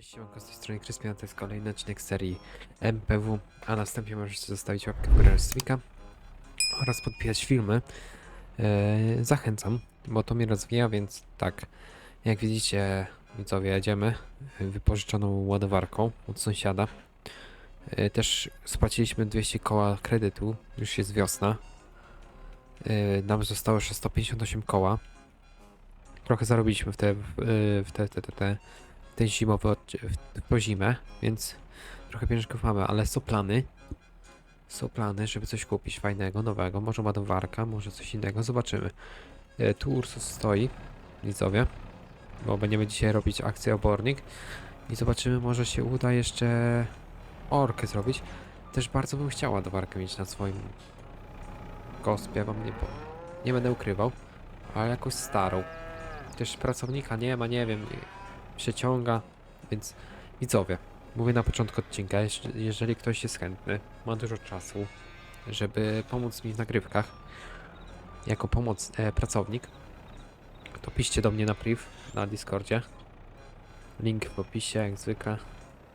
Cześć, siemanko, z tej strony Kryspian, to jest kolejny odcinek serii MPW, a następnie możecie zostawić łapkę w górę Swika oraz podpijać filmy. Eee, zachęcam, bo to mnie rozwija, więc tak, jak widzicie, widzowie, jedziemy wypożyczoną ładowarką od sąsiada. Eee, też spłaciliśmy 200 koła kredytu, już jest wiosna. Eee, nam zostało jeszcze 158 koła. Trochę zarobiliśmy w te, w, w te, te, te, te ten zimowy po zimę, więc trochę pieniążków mamy, ale są plany. Są plany, żeby coś kupić fajnego, nowego, może ładowarka, może coś innego, zobaczymy. E, Tu Ursus stoi, widzowie, bo będziemy dzisiaj robić akcję obornik i zobaczymy, może się uda jeszcze orkę zrobić. Też bardzo bym chciał ładowarkę mieć na swoim gospie, wam nie, nie będę ukrywał, ale jakąś starą. Też pracownika nie ma, nie wiem, przeciąga, więc widzowie, mówię na początku odcinka, jeż- jeżeli ktoś jest chętny, ma dużo czasu, żeby pomóc mi w nagrywkach, jako pomoc e, pracownik, to piszcie do mnie na priv na Discordzie. Link w opisie, jak zwykle.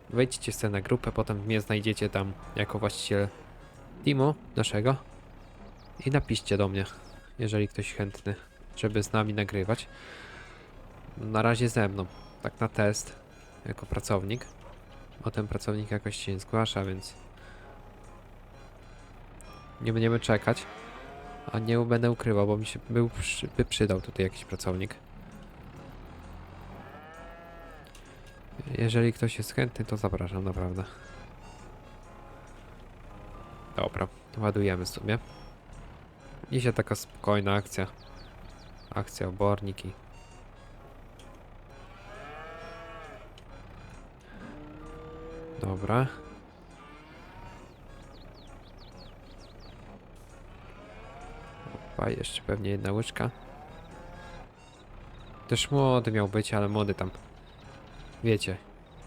Wejdźcie sobie na grupę, potem mnie znajdziecie tam jako właściciel teamu naszego i napiszcie do mnie, jeżeli ktoś chętny, żeby z nami nagrywać. Na razie ze mną tak na test jako pracownik. Bo ten pracownik jakoś się nie zgłasza, więc nie będziemy czekać. A nie będę ukrywał, bo mi się był, by przydał tutaj jakiś pracownik. Jeżeli ktoś jest chętny, to zapraszam naprawdę. Dobra, ładujemy sobie. Dzisiaj taka spokojna akcja. Akcja oborniki. Dobra. Opa, jeszcze pewnie jedna łyżka. Też młody miał być, ale młody tam. Wiecie,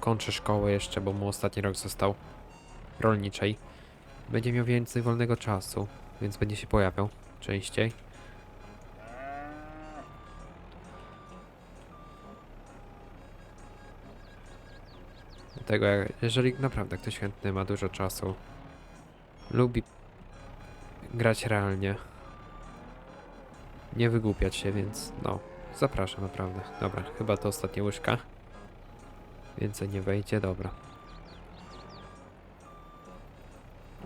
kończy szkołę jeszcze, bo mu ostatni rok został rolniczej. Będzie miał więcej wolnego czasu, więc będzie się pojawiał częściej. Jak- jeżeli naprawdę ktoś chętny ma dużo czasu, lubi grać realnie, nie wygłupiać się, więc no, zapraszam naprawdę. Dobra, chyba to ostatnia łyżka. Więcej nie wejdzie, dobra.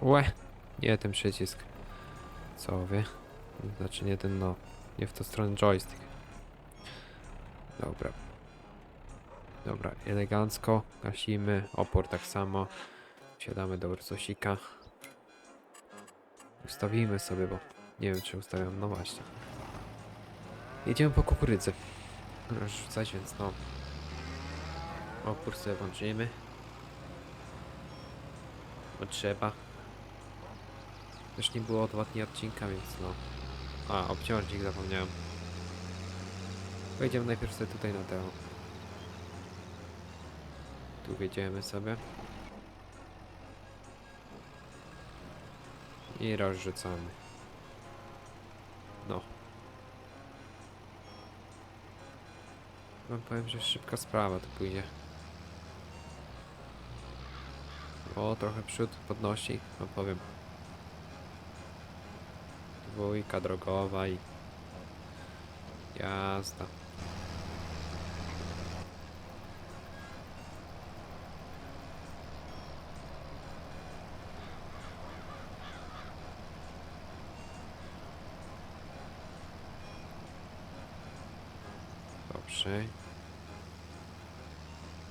Łe! Nie ten przycisk. Co wy? Znaczy nie ten no. Nie w tą stronę joystick. Dobra. Dobra, elegancko. Gasimy. Opór tak samo. Siadamy do Ursosika. Ustawimy sobie, bo nie wiem czy ustawiam. No właśnie. Jedziemy po kukurydzy. Rzucać, więc no. Opór sobie włączymy. Bo trzeba. Też nie było dwa dni odcinka, więc no. A, obciążnik zapomniałem. Wejdziemy najpierw sobie tutaj na tę. Tu wjedziemy sobie. I rozrzucamy. No. Wam powiem, że szybka sprawa to pójdzie. O, trochę przód podnosi, wam powiem. Dwójka drogowa i... Jazda. Dobrze.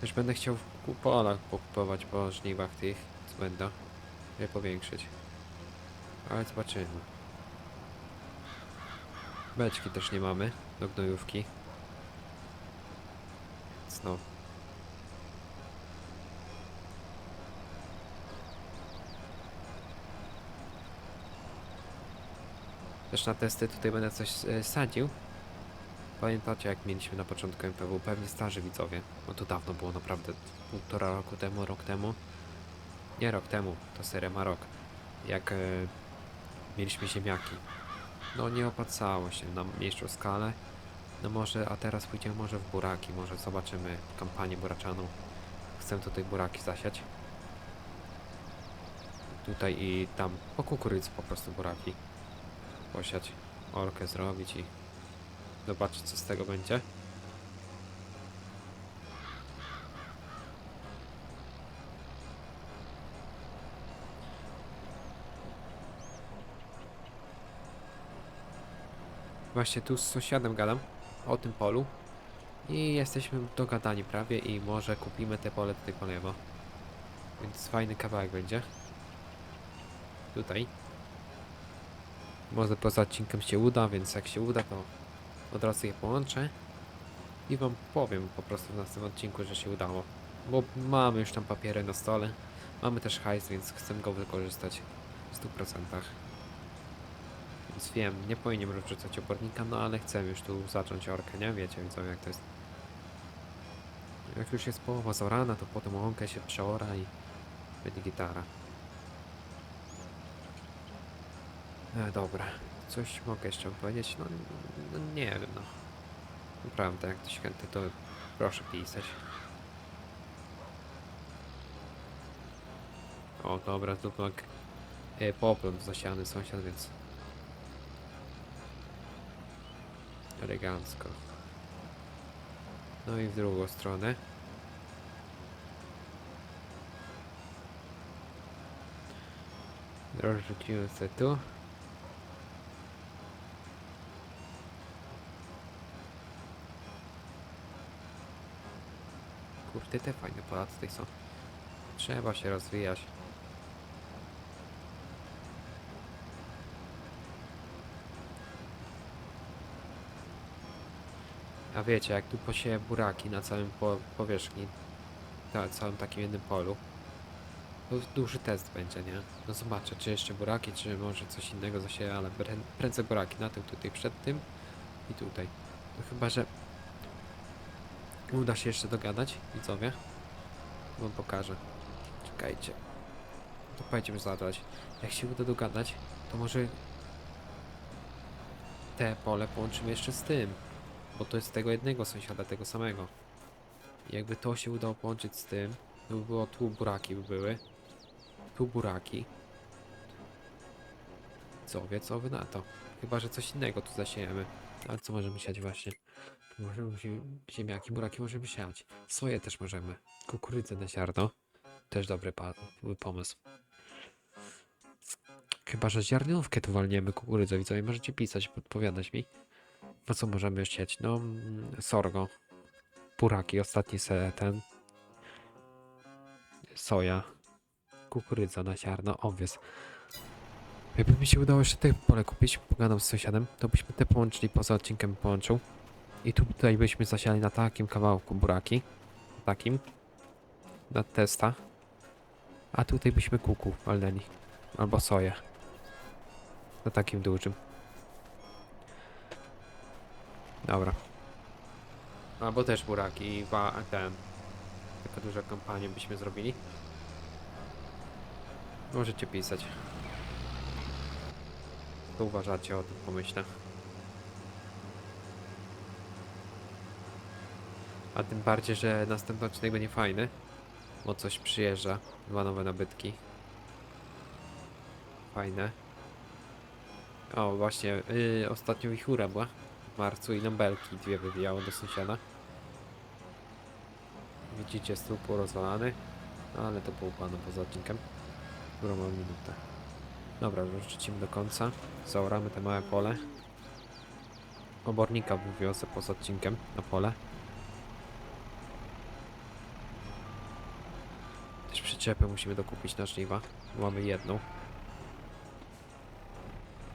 Też będę chciał w ku- polach pokupować po żniwach tych, co będą. Je powiększyć. Ale zobaczymy. Beczki też nie mamy do gnojówki. No. Też na testy tutaj będę coś e, sadził. Pamiętacie jak mieliśmy na początku MPW, pewnie starzy widzowie. No to dawno było naprawdę półtora roku temu, rok temu. Nie rok temu, to seria ma rok. Jak e, mieliśmy ziemniaki. No nie opłacało się na mniejszą skalę. No może, a teraz pójdziemy może w buraki, może zobaczymy kampanię buraczaną. chcę tutaj buraki zasiać. Tutaj i tam po kukurydzy po prostu buraki posiać, orkę zrobić i zobaczyć co z tego będzie. Właśnie tu z sąsiadem gadam o tym polu i jesteśmy dogadani prawie i może kupimy te pole tutaj po lewo. Więc fajny kawałek będzie. Tutaj. Może poza odcinkiem się uda, więc jak się uda, to od razu je połączę. I wam powiem po prostu w następnym odcinku, że się udało. Bo mamy już tam papiery na stole. Mamy też hajs, więc chcę go wykorzystać w 100%. Więc wiem, nie powinienem rozrzucać opornika, no ale chcę już tu zacząć orkę, nie? Wiecie widzowie jak to jest. Jak już jest połowa zorana, to potem łąkę się przeora i będzie gitara. E, dobra, coś mogę jeszcze powiedzieć? No, no nie wiem, no. Naprawdę, jak ktoś chętny, to proszę pisać. O, dobra, tu tak e, poplon zasiany sąsiad, więc elegancko. No i w drugą stronę. Rozrzuciłem se tu. Kurde, te fajne pola tutaj są. Trzeba się rozwijać. A wiecie, jak tu posieję buraki na całym po powierzchni, na całym takim jednym polu, to duży test będzie, nie? No zobaczę, czy jeszcze buraki, czy może coś innego zasieję, ale prę- prędzej buraki na tym tutaj przed tym i tutaj. No chyba, że uda się jeszcze dogadać, widzowie. Wam pokażę. Czekajcie. To pojedziemy zadać. Jak się uda dogadać, to może te pole połączymy jeszcze z tym. Bo to jest tego jednego sąsiada, tego samego. I jakby to się udało połączyć z tym, to by było tu buraki by były. Tu buraki. Co wie, co wy na to? Chyba, że coś innego tu zasiejemy. Ale co możemy siać właśnie? Możemy zie- ziemniaki, buraki możemy siać. Soję też możemy. Kukurydzę na ziarno. Też dobry pomysł. Chyba, że ziarnówkę tu walniemy kukurydzę, widzowie. Możecie pisać, podpowiadać mi. No co możemy sieć? No, mm, sorgo. Buraki, ostatni se ten. Soja. Kukurydza na ziarno, owiec. Jakby mi się udało jeszcze te pole kupić, pogadam z sąsiadem, to byśmy te połączyli, poza odcinkiem połączył. I tu tutaj byśmy zasiali na takim kawałku buraki. Takim. Na testa. A tutaj byśmy kuku walnęli. Albo soję. Na takim dużym. Dobra. Albo też buraki i wa- ten. Taka duża kampania byśmy zrobili. Możecie pisać. Co uważacie o tym pomyśle? A tym bardziej, że następny odcinek będzie fajny. Bo coś przyjeżdża. Dwa nowe nabytki. Fajne. O, właśnie, yy, ostatnio wichura była w marcu i nam belki dwie wywijało do sąsiada. Widzicie, stół porozwalany, no, ale to poukładam poza odcinkiem, którą minutę. Dobra, wrzucimy do końca, zaoramy te małe pole. Obornika wywiozę poza odcinkiem na pole. Przyczepę musimy dokupić na żniwa, mamy jedną.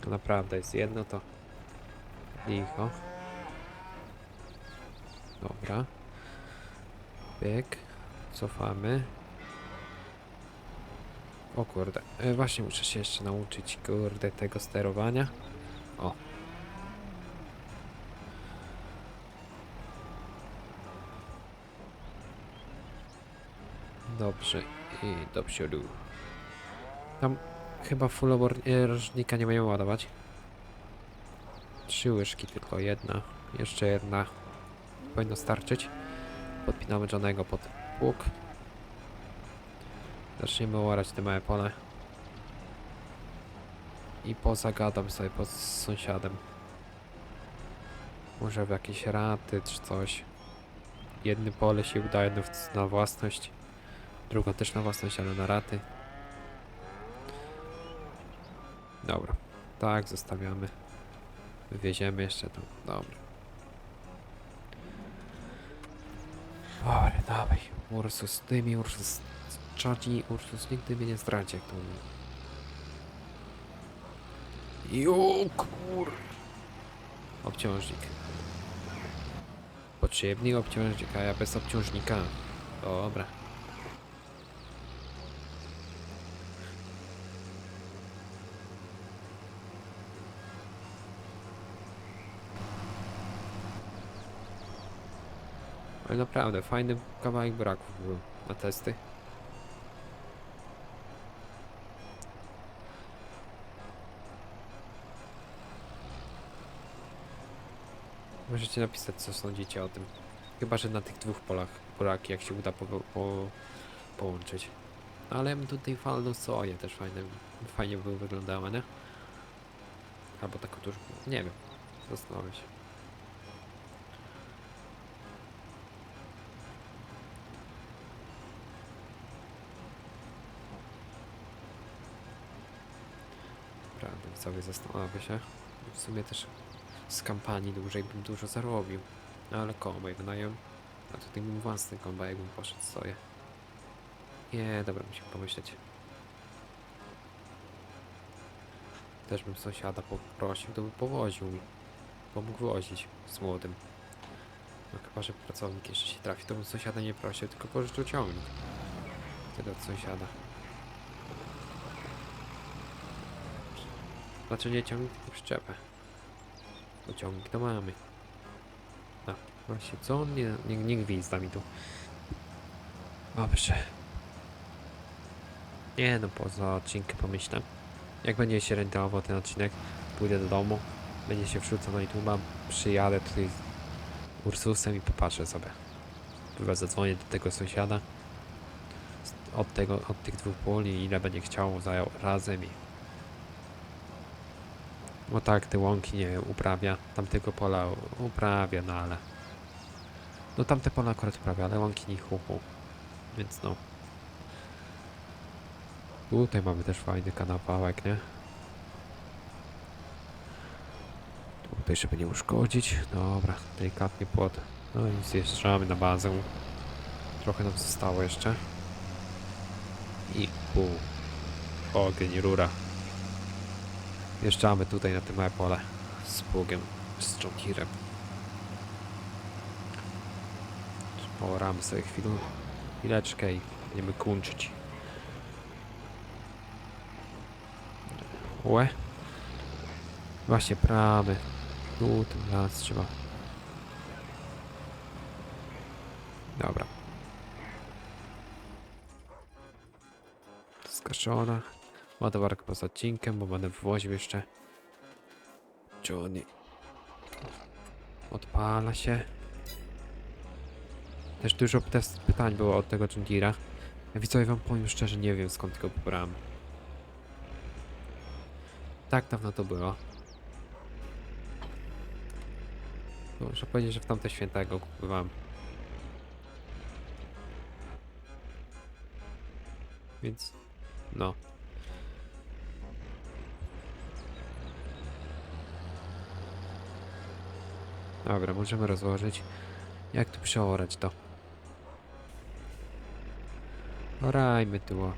Naprawdę jest jedno to Licho. Dobra. Pyk. Cofamy. O kurde. E, właśnie muszę się jeszcze nauczyć, kurde, tego sterowania. O. Dobrze. I do przodu. Tam chyba full obornika nie będziemy ładować. Trzy łyżki, tylko jedna. Jeszcze jedna powinno starczyć. Podpinamy Johnego pod pług. Zaczniemy orać te małe pole. I pozagadam sobie po, z sąsiadem. Może w jakieś raty czy coś. Jedne pole się uda, jedno na własność. Drugą też na własność, ale na raty. Dobra. Tak, zostawiamy. Wywieziemy jeszcze to. Dobra. Dobra, dawaj. Ursus, ty mi Ursus. Czadzi, Ursus nigdy mnie nie zdradzi, jak to. Jo, kur... Obciążnik. Potrzebny obciążnik, a ja bez obciążnika. Dobra. Ale naprawdę, fajny kawałek braków był na testy. Możecie napisać, co sądzicie o tym. Chyba, że na tych dwóch polach buraki, jak się uda po, po, połączyć. Ale ja bym tutaj falną soję też fajne, fajnie by wyglądała, nie? Albo taką tuż, nie wiem. Zastanawiam się. Prawda, sobie zastanawiam się. W sumie też z kampanii dłużej bym dużo zarobił. No ale kombaj wynajem. A tutaj bym własny kombaj, jakbym poszedł sobie. Nie, dobra, musimy pomyśleć. Też bym sąsiada poprosił, to by powoził mi. Pomógł wozić z młodym. No chyba, że pracownik jeszcze się trafi, to bym sąsiada nie prosił, tylko pożyczył ciągnik. Wtedy od sąsiada. Znaczy nie ciągnik, tylko przyczepę. Bo ciągnik to mamy. A, właśnie, co on nie, nie, nie gwizda mi tu. Dobrze. Nie no, poza odcinkiem pomyślę. Jak będzie się rentował ten odcinek, pójdę do domu, będzie się wrzucał na YouTube'a, przyjadę tutaj z Ursusem i popatrzę sobie. Chyba zadzwonię do tego sąsiada. Od, tego, od tych dwóch poli, ile będzie chciał za razem i bo tak, te łąki nie uprawia, tamtego pola uprawia, no ale... No tamte pola akurat uprawia, ale łąki nie chuchu. Więc no. Tutaj mamy też fajny kanapałek, nie? Tutaj, żeby nie uszkodzić. Dobra, delikatnie płot. No i zjeżdżamy na bazę. Trochę nam zostało jeszcze. I pół. Ogień, rura. Wjeżdżamy tutaj na małe pole z pługiem, z Johnkirem. Poramy sobie chwilę, chwileczkę i będziemy kończyć. Łe. Właśnie pramy. Tu ten las trzeba. Dobra. Skaszona. Ładowarka poza odcinkiem, bo będę wwoził jeszcze. Johnny. Odpala się. Też dużo pytań było od tego Jungira. Ja widzowie wam powiem szczerze, nie wiem skąd go pobrałem. Tak dawno to było. Muszę powiedzieć, że w tamte święta go kupowałem. Więc, no. Dobra, możemy rozłożyć. Jak tu przeorać to? Orajmy tu. o.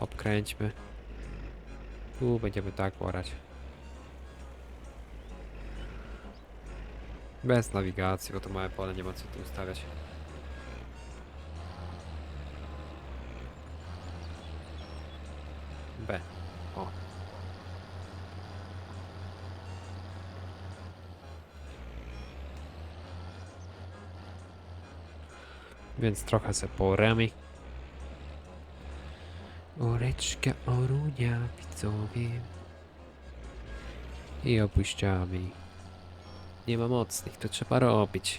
Obkręćmy. Tu będziemy tak orać. Bez nawigacji, bo to małe pole nie ma co tu ustawiać. B. O. więc trochę se poremy. Oreczka orunia, widzowie. I opuściamy. Nie ma mocnych, to trzeba robić.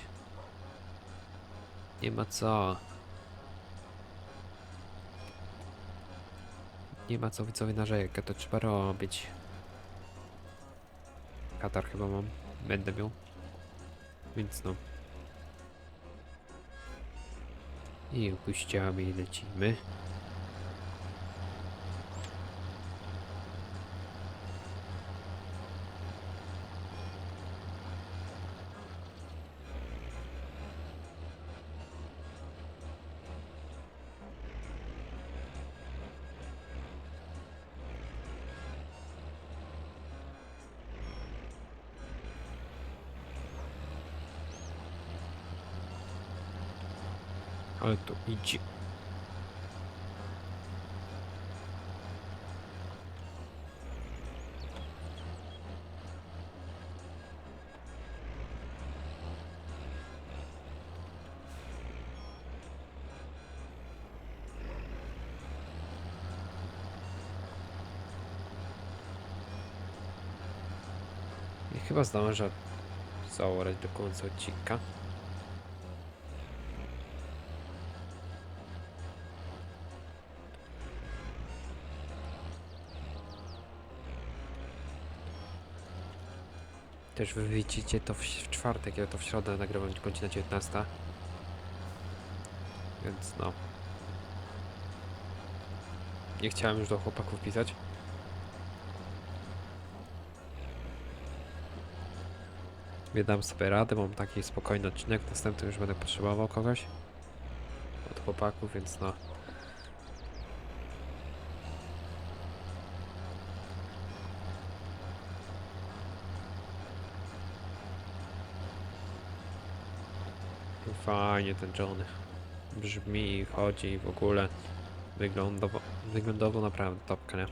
Nie ma co. Nie ma co widzowie narzekać, to trzeba robić. Katar chyba mam, będę miał. Więc no. I opuściamy i lecimy. Idzie. I chyba zdążę zaorać do końca odcinka. Też wy widzicie to w, czwartek, ja to w środę nagrywam godzina 19. Więc no. Nie chciałem już do chłopaków pisać. Nie dam sobie radę, mam taki spokojny odcinek, następny już będę potrzebował kogoś od chłopaków, więc no. Fajnie ten Johnny. Brzmi, chodzi w ogóle. Wyglądowo, wyglądowo naprawdę topka, nie?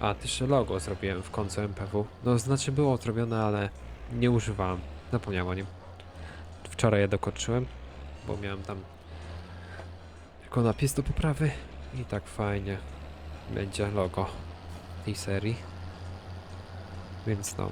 A, też logo zrobiłem w końcu MPW. No, znaczy było zrobione, ale nie używałem. Zapomniałem o nim. Wczoraj je dokończyłem, bo miałem tam tylko napis do poprawy i tak fajnie będzie logo tej serii. Więc no.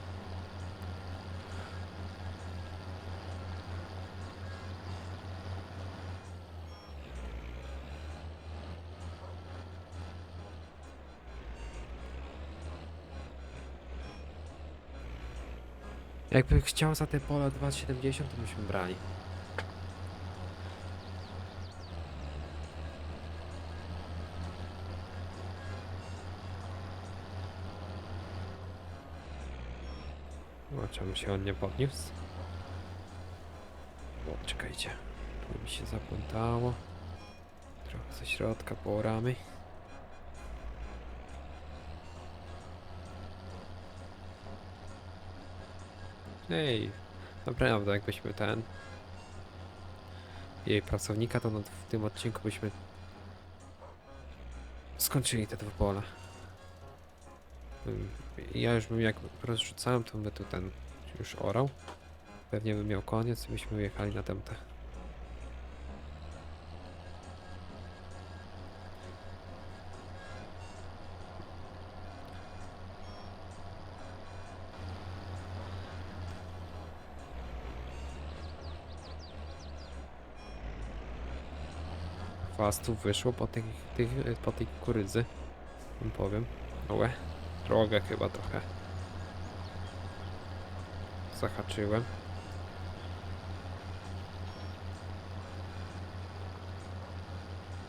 Jakbym chciał za te pola 2,70 to byśmy brali. Zobaczymy się on nie podniósł. O, czekajcie. Tu mi się zaplątało. Trochę ze środka pooramy. Ej, naprawdę, jakbyśmy ten. Jej pracownika, to no w tym odcinku byśmy skończyli te dwa pola. Ja już bym jak rozrzucałem, to by tu ten już orał. Pewnie bym miał koniec i byśmy jechali na tamte. Fastów wyszło po, tych, tych, po tej kukurydzy. Wam powiem. Ołe. Drogę chyba trochę. Zahaczyłem.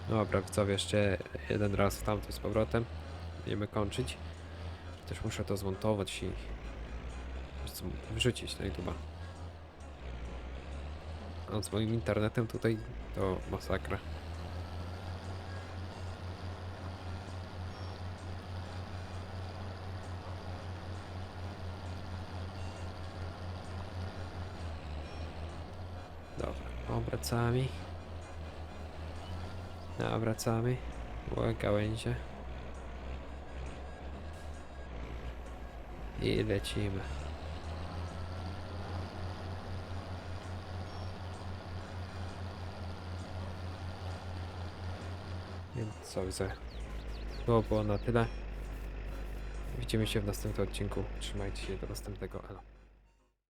Dobra, widzowie, jeszcze jeden raz w tamtym z powrotem. Będziemy kończyć. Też muszę to zmontować i co, wrzucić na YouTube'a. A z moim internetem tutaj to masakra. Dobra, obracamy. Nawracamy. Były gałęzie. I lecimy. Więc co, widzę. To było na tyle. Widzimy się w następnym odcinku. Trzymajcie się do następnego. Elo.